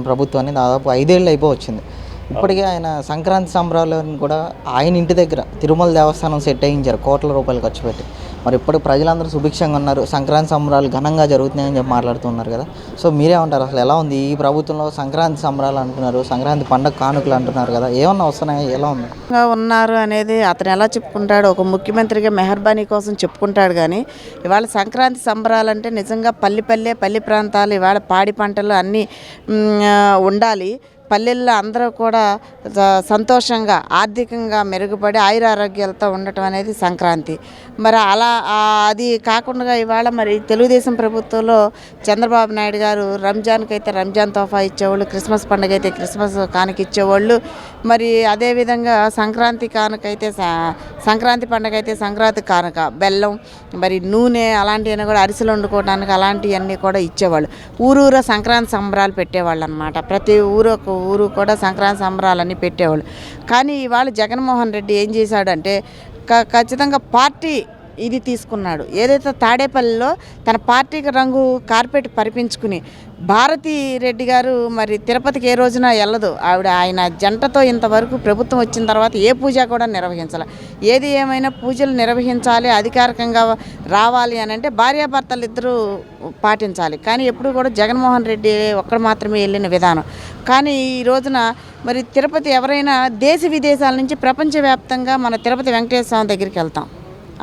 ప్రభుత్వాన్ని దాదాపు ఐదేళ్ళు అయిపోవచ్చింది. ఇప్పటికే ఆయన సంక్రాంతి సంబరాలను కూడా ఆయన ఇంటి దగ్గర తిరుమల దేవస్థానం సెట్ అయ్యించారు కోట్ల రూపాయలు ఖర్చు పెట్టి. మరి ఇప్పుడు ప్రజలందరూ సుభిక్షంగా ఉన్నారు. సంక్రాంతి సంబరాలు ఘనంగా జరుగుతున్నాయని చెప్పి మాట్లాడుతున్నారు కదా. సో మీరేమంటారు? అసలు ఎలా ఉంది? ఈ ప్రభుత్వంలో సంక్రాంతి సంబరాలు అంటున్నారు సంక్రాంతి పండగ కానుకలు అంటున్నారు కదా. ఏమన్నా వస్తున్నాయి? ఎలా ఉంది? ఉన్నారు అనేది అతను ఎలా చెప్పుకుంటాడు? ఒక ముఖ్యమంత్రిగా మెహర్బానీ కోసం చెప్పుకుంటాడు కానీ ఇవాళ సంక్రాంతి సంబరాలంటే నిజంగా పల్లి పల్లె పల్లి ప్రాంతాలు ఇవాళ పాడి పంటలు అన్నీ ఉండాలి. పల్లెల్లో అందరూ కూడా సంతోషంగా ఆర్థికంగా మెరుగుపడి ఆయుర ఆరోగ్యాలతో ఉండటం అనేది సంక్రాంతి. మరి అలా అది కాకుండా ఇవాళ మరి తెలుగుదేశం ప్రభుత్వంలో చంద్రబాబు నాయుడు గారు రంజాన్కి అయితే రంజాన్ తోఫా ఇచ్చేవాళ్ళు క్రిస్మస్ పండుగ అయితే క్రిస్మస్ కానుక ఇచ్చేవాళ్ళు మరి అదేవిధంగా సంక్రాంతి కానుక అయితే సంక్రాంతి పండుగ అయితే సంక్రాంతి కానుక బెల్లం మరి నూనె అలాంటివన్నీ కూడా అరిసెలు వండుకోవడానికి అలాంటివన్నీ కూడా ఇచ్చేవాళ్ళు. ఊరూర సంక్రాంతి సంబరాలు పెట్టేవాళ్ళు అనమాట ప్రతి ఊరు ఒక ఊరు కూడా సంక్రాంతి సంబరాలన్నీ పెట్టేవాళ్ళు. కానీ ఇవాళ జగన్మోహన్ రెడ్డి ఏం చేశాడంటే క- ఖచ్చితంగా పార్టీ ఇది తీసుకున్నాడు. ఏదైతే తాడేపల్లిలో తన పార్టీకి రంగు కార్పెట్ పరిపించుకుని భారతి రెడ్డి గారు మరి తిరుపతికి ఏ రోజున వెళ్ళదు. ఆవిడ ఆయన జంటతో ఇంతవరకు ప్రభుత్వం వచ్చిన తర్వాత ఏ పూజ కూడా నిర్వహించాలి. ఏది ఏమైనా పూజలు నిర్వహించాలి అధికారికంగా రావాలి అని అంటే భార్యాభర్తలు ఇద్దరూ పాటించాలి. కానీ ఎప్పుడు కూడా జగన్మోహన్ రెడ్డి ఒక్కడు మాత్రమే వెళ్ళిన విధానం. కానీ ఈ రోజున మరి తిరుపతి ఎవరైనా దేశ విదేశాల నుంచి ప్రపంచవ్యాప్తంగా మన తిరుపతి వెంకటేశ్వర స్వామి దగ్గరికి వెళ్తాం.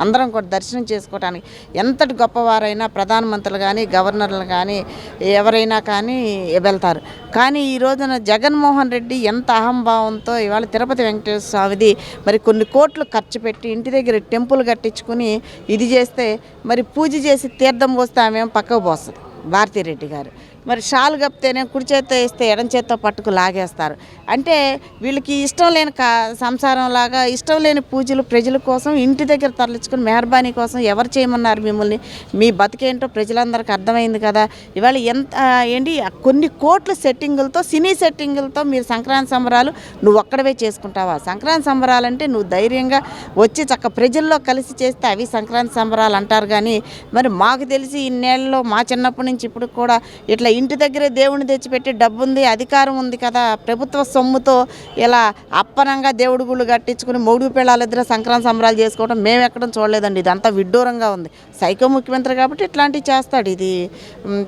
అందరం కూడా దర్శనం చేసుకోవడానికి ఎంతటి గొప్పవారైనా ప్రధానమంత్రులు కానీ గవర్నర్లు కానీ ఎవరైనా కానీ వెళ్తారు. కానీ ఈ రోజున జగన్మోహన్ రెడ్డి ఎంత అహంభావంతో ఇవాళ తిరుపతి వెంకటేశ్వర స్వామిది మరి కొన్ని కోట్లు ఖర్చు పెట్టి ఇంటి దగ్గర టెంపుల్ కట్టించుకుని ఇది చేస్తే మరి పూజ చేసి తీర్థం పోస్తే ఆమె పక్కకు పోస్తుంది? భారతీరెడ్డి గారు. మరి షాల్ కప్తేనే కుడి చేత్తో వేస్తే ఎడం చేత్తో పట్టుకు లాగేస్తారు. అంటే వీళ్ళకి ఇష్టం లేని కా సంసారం లాగా ఇష్టం లేని పూజలు ప్రజల కోసం ఇంటి దగ్గర తరలించుకుని మెహర్బానీ కోసం ఎవరు చేయమన్నారు మిమ్మల్ని? మీ బతికేంటో ప్రజలందరికీ అర్థమైంది కదా. ఇవాళ ఎంత ఏంటి కొన్ని కోట్ల సెట్టింగులతో సినీ సెట్టింగులతో మీరు సంక్రాంతి సంబరాలు నువ్వు ఒక్కడవే చేసుకుంటావా? సంక్రాంతి సంబరాలు అంటే నువ్వు ధైర్యంగా వచ్చి చక్క ప్రజల్లో కలిసి చేస్తే అవి సంక్రాంతి సంబరాలు అంటారు కానీ మరి మాకు తెలిసి ఇన్నేళ్ళలో మా చిన్నప్పటి నుంచి ఇప్పుడు కూడా ఇట్లా ఇంటి దగ్గరే దేవుడిని తెచ్చిపెట్టి డబ్బు ఉంది అధికారం ఉంది కదా ప్రభుత్వ సొమ్ముతో ఇలా అప్పనంగా దేవుడి గుళ్ళు కట్టించుకుని మోడి పిల్లల ఇద్దరు సంక్రాంతి సంబరాలు చేసుకోవడం మేము ఎక్కడ చూడలేదండి. ఇదంతా విడ్డూరంగా ఉంది. సైకో ముఖ్యమంత్రి కాబట్టి ఇట్లాంటివి చేస్తాడు. ఇది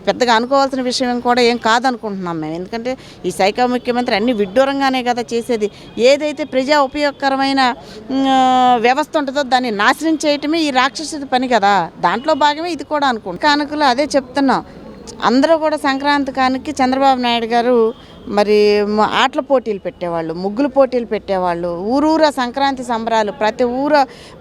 పెద్దగా అనుకోవాల్సిన విషయం కూడా ఏం కాదనుకుంటున్నాం మేము. ఎందుకంటే ఈ సైకో ముఖ్యమంత్రి అన్ని విడ్డూరంగానే కదా చేసేది. ఏదైతే ప్రజా ఉపయోగకరమైన వ్యవస్థ ఉంటుందో దాన్ని నాశనం చేయటమే ఈ రాక్షసుడి పని కదా. దాంట్లో భాగమే ఇది కూడా అనుకుంటాం కానుకలు అదే చెప్తున్నాం. అందరూ కూడా సంక్రాంతి కానికి చంద్రబాబు నాయుడు గారు మరి ఆటల పోటీలు పెట్టేవాళ్ళు ముగ్గులు పోటీలు పెట్టేవాళ్ళు ఊరూర సంక్రాంతి సంబరాలు ప్రతి ఊర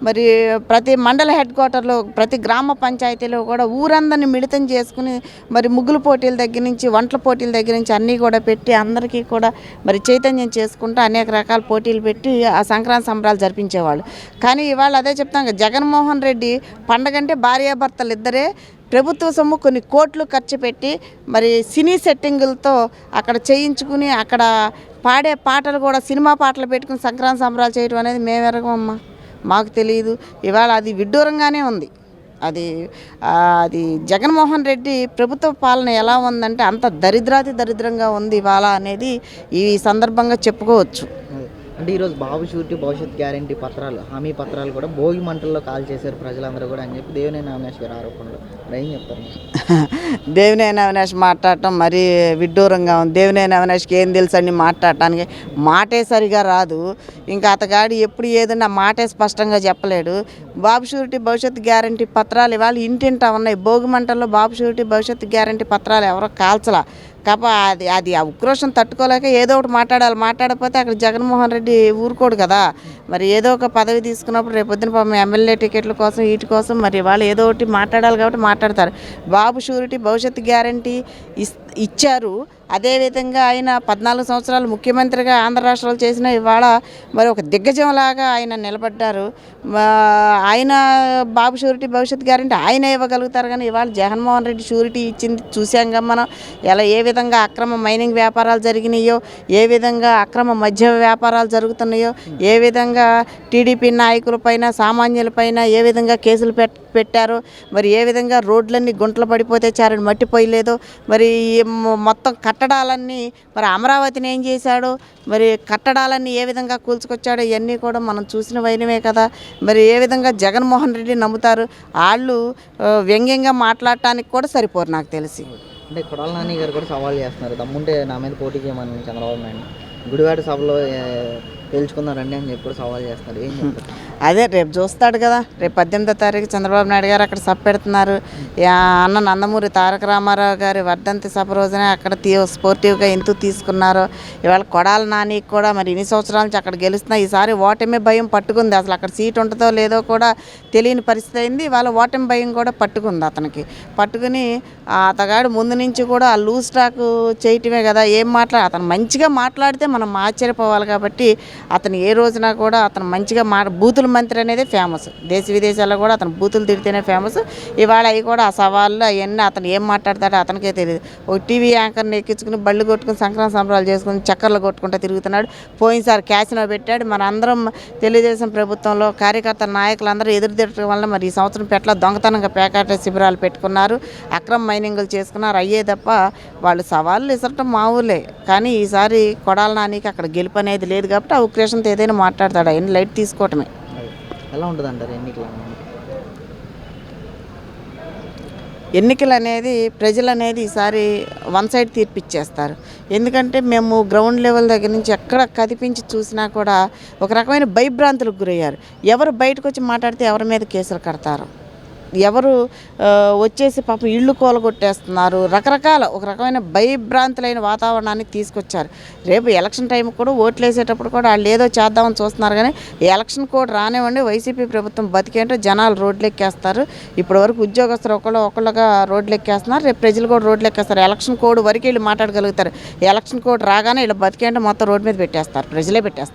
మరి ప్రతి మండల హెడ్ క్వార్టర్లో ప్రతి గ్రామ పంచాయతీలో కూడా ఊరందరిని మిళితం చేసుకుని మరి ముగ్గులు పోటీల దగ్గర నుంచి వంటల పోటీల దగ్గర నుంచి అన్నీ కూడా పెట్టి అందరికీ కూడా మరి చైతన్యం చేసుకుంటూ అనేక రకాల పోటీలు పెట్టి ఆ సంక్రాంతి సంబరాలు జరిపించేవాళ్ళు. కానీ ఇవాళ అదే చెప్తాం కదా, జగన్మోహన్ రెడ్డి పండగంటే భార్యాభర్తలు ఇద్దరే ప్రభుత్వ సొమ్ము కొన్ని కోట్లు ఖర్చు పెట్టి మరి సినీ సెట్టింగులతో అక్కడ చేయించుకుని అక్కడ పాడే పాటలు కూడా సినిమా పాటలు పెట్టుకుని సంక్రాంతి సంబరాలు చేయడం అనేది మేము ఎరగమమ్మా. మాకు తెలియదు. ఇవాళ అది విడ్డూరంగానే ఉంది. అది అది జగన్మోహన్ రెడ్డి ప్రభుత్వ పాలన ఎలా ఉందంటే అంత దరిద్రాతి దరిద్రంగా ఉంది ఇవాళ అనేది ఈ సందర్భంగా చెప్పుకోవచ్చు. అంటే ఈరోజు బాబు షూరిటీ భవిష్యత్ గ్యారంటీ పత్రాలు హామీ పత్రాలు కూడా భోగి మంటల్లో కాల్ చేశారు ప్రజలందరూ కూడా అని చెప్పి దేవినేని నామేశ్వర ఆరోపణలు. దేవినేని అవినాష్ మాట్లాడటం మరీ విడ్డూరంగా ఉంది. దేవినేని అవినాష్కి ఏం తెలుసు అని మాట్లాడటానికి? మాటే సరిగా రాదు. ఇంకా అతగాడు ఎప్పుడు ఏదన్నా మాటే స్పష్టంగా చెప్పలేడు. బాబు షూరిటీ భవిష్యత్ గ్యారంటీ పత్రాలు ఇవాళ ఇంటింటా ఉన్నాయి. భోగిమంటల్లో బాబు షూరిటీ భవిష్యత్ గ్యారంటీ పత్రాలు ఎవరో కాల్చలా. కాప అది అది ఆ ఉక్రోషం తట్టుకోలేక ఏదో ఒకటి మాట్లాడాలి. మాట్లాడకపోతే అక్కడ జగన్మోహన్ రెడ్డి ఊరుకోడు కదా. మరి ఏదో ఒక పదవి తీసుకున్నప్పుడు రేపు పొద్దున పాపం ఎమ్మెల్యే టికెట్ల కోసం వీటి కోసం మరి వాళ్ళు ఏదో ఒకటి మాట్లాడాలి కాబట్టి మాట్లాడతారు. బాబు షూరిటీ భవిష్యత్ గ్యారంటీ ఇస్ ఇచ్చారు. అదేవిధంగా ఆయన పద్నాలుగు సంవత్సరాలు ముఖ్యమంత్రిగా ఆంధ్ర రాష్ట్రాలు చేసిన ఇవాళ మరి ఒక దిగ్గజంలాగా ఆయన నిలబడ్డారు. ఆయన బాబు షూరిటీ భవిష్యత్ గ్యారంటీ ఆయన ఇవ్వగలుగుతారు కానీ ఇవాళ జగన్మోహన్ రెడ్డి షూరిటీ ఇచ్చింది చూసాం మనం. ఎలా ఏ విధంగా అక్రమ మైనింగ్ వ్యాపారాలు జరిగినాయో ఏ విధంగా అక్రమ మద్య వ్యాపారాలు జరుగుతున్నాయో ఏ విధంగా టీడీపీ నాయకులపైన సామాన్యులపైన ఏ విధంగా కేసులు పెట్ పెట్టారో మరి ఏ విధంగా రోడ్లన్నీ గుంటలు పడిపోతే చారని మట్టిపోయలేదో మరి ఈ కట్ట కట్టడాలన్నీ మరి అమరావతిని ఏం చేశాడో? మరి కట్టడాలన్నీ ఏ విధంగా కూల్చుకొచ్చాడో? ఇవన్నీ కూడా మనం చూసిన వైనమే కదా. మరి ఏ విధంగా జగన్మోహన్ రెడ్డి నమ్ముతారు? వాళ్ళు వ్యంగ్యంగా మాట్లాడటానికి కూడా సరిపోరు నాకు తెలిసి. అంటే కొడాల నాని గారు కూడా సవాల్ చేస్తున్నారు. తమ్ముంటే నా మీద పోటీ చేయమని చంద్రబాబు నాయుడు. గుడివాడ సభలో ఏ, తేల్చుకుందారండి అని చెప్పి సవాల్ చేస్తున్నారు. ఏం చెప్తారు? అదే రేపు చూస్తాడు కదా. రేపు పద్దెనిమిదో తారీఖు చంద్రబాబు నాయుడు గారు అక్కడ సభ పెడుతున్నారు. అన్న నందమూరి తారక రామారావు గారి వర్ధంతి సభ రోజునే అక్కడ తీ స్పోర్టివ్గా ఎందుకు తీసుకున్నారో. ఇవాళ కొడాల నానికి కూడా మరి ఇన్ని సంవత్సరాల నుంచి అక్కడ గెలుస్తున్నా. ఈసారి ఓటమి భయం పట్టుకుంది. అసలు అక్కడ సీట్ ఉంటుందో లేదో కూడా తెలియని పరిస్థితి అయింది. ఇవాళ ఓటమి భయం కూడా పట్టుకుంది అతనికి. పట్టుకుని అతగాడు ముందు నుంచి కూడా ఆ లూజ్ స్టాక్ చేయటమే కదా. ఏం మాట్లా అతను మంచిగా మాట్లాడితే మనం ఆశ్చర్యపోవాలి కాబట్టి అతను ఏ రోజున కూడా అతను మంచిగా మా బూతుల మంత్రి అనేది ఫేమస్ దేశ విదేశాల్లో కూడా అతను బూతులు తిడితేనే ఫేమస్ ఇవాళ అవి కూడా ఆ సవాళ్ళు అవన్నీ అతను ఏం మాట్లాడతాడో అతనికే తెలియదు ఒక టీవీ యాంకర్ని ఎక్కించుకుని బళ్ళు కొట్టుకుని సంక్రాంతి సంబరాలు చేసుకుని చక్కర్లు కొట్టుకుంటూ తిరుగుతున్నాడు. పోయినసారి క్యాసినో పెట్టాడు. మన అందరం తెలుగుదేశం ప్రభుత్వంలో కార్యకర్త నాయకులందరూ ఎదురు తిరగడం వల్ల మరి ఈ సంవత్సరం పెట్ల దొంగతనంగా పేకాట శిబిరాలు పెట్టుకున్నారు. అక్రమ మైనింగ్లు చేసుకున్నారు. అయ్యే తప్ప వాళ్ళు సవాళ్ళు ఇసరటం మా కానీ ఈసారి కొడాల నానికి అక్కడ గెలుపు అనేది లేదు కాబట్టి అవి ఉక్రేషన్తో ఏదైనా మాట్లాడతాడు? ఆయన లైట్ తీసుకోవటమే. ఎలా ఉంటుంది అంటారు ఎన్నికలు ఎన్నికలు అనేది ప్రజలు అనేది ఈసారి వన్ సైడ్ తీర్పిచ్చేస్తారు ఎందుకంటే మేము గ్రౌండ్ లెవెల్ దగ్గర నుంచి ఎక్కడ కదిపించి చూసినా కూడా ఒక రకమైన భయభ్రాంతులకు గురయ్యారు. ఎవరు బయటకు వచ్చి మాట్లాడితే ఎవరి మీద కేసులు కడతారు? ఎవరు వచ్చేసి పాపం ఇళ్ళు కూలగొట్టేస్తున్నారు. రకరకాల ఒక రకమైన భయభ్రాంతులైన వాతావరణాన్ని తీసుకొచ్చారు. రేపు ఎలక్షన్ టైం కూడా ఓట్లు వేసేటప్పుడు కూడా వాళ్ళు ఏదో చేద్దామని చూస్తున్నారు కానీ ఎలక్షన్ కోడ్ రానివ్వండి వైసీపీ ప్రభుత్వం బతికేంటో జనాలు రోడ్లు ఎక్కేస్తారు ఇప్పటి వరకు ఉద్యోగస్తులు ఒకళ్ళు ఒకళ్ళుగా రోడ్లు ఎక్కేస్తున్నారు రేపు ప్రజలు కూడా రోడ్లు ఎక్కేస్తారు ఎలక్షన్ కోడ్ వరకు వీళ్ళు మాట్లాడగలుగుతారు. ఎలక్షన్ కోడ్ రాగానే వీళ్ళు బతికేంటో మొత్తం రోడ్డు మీద పెట్టేస్తారు. ప్రజలే పెట్టేస్తారు.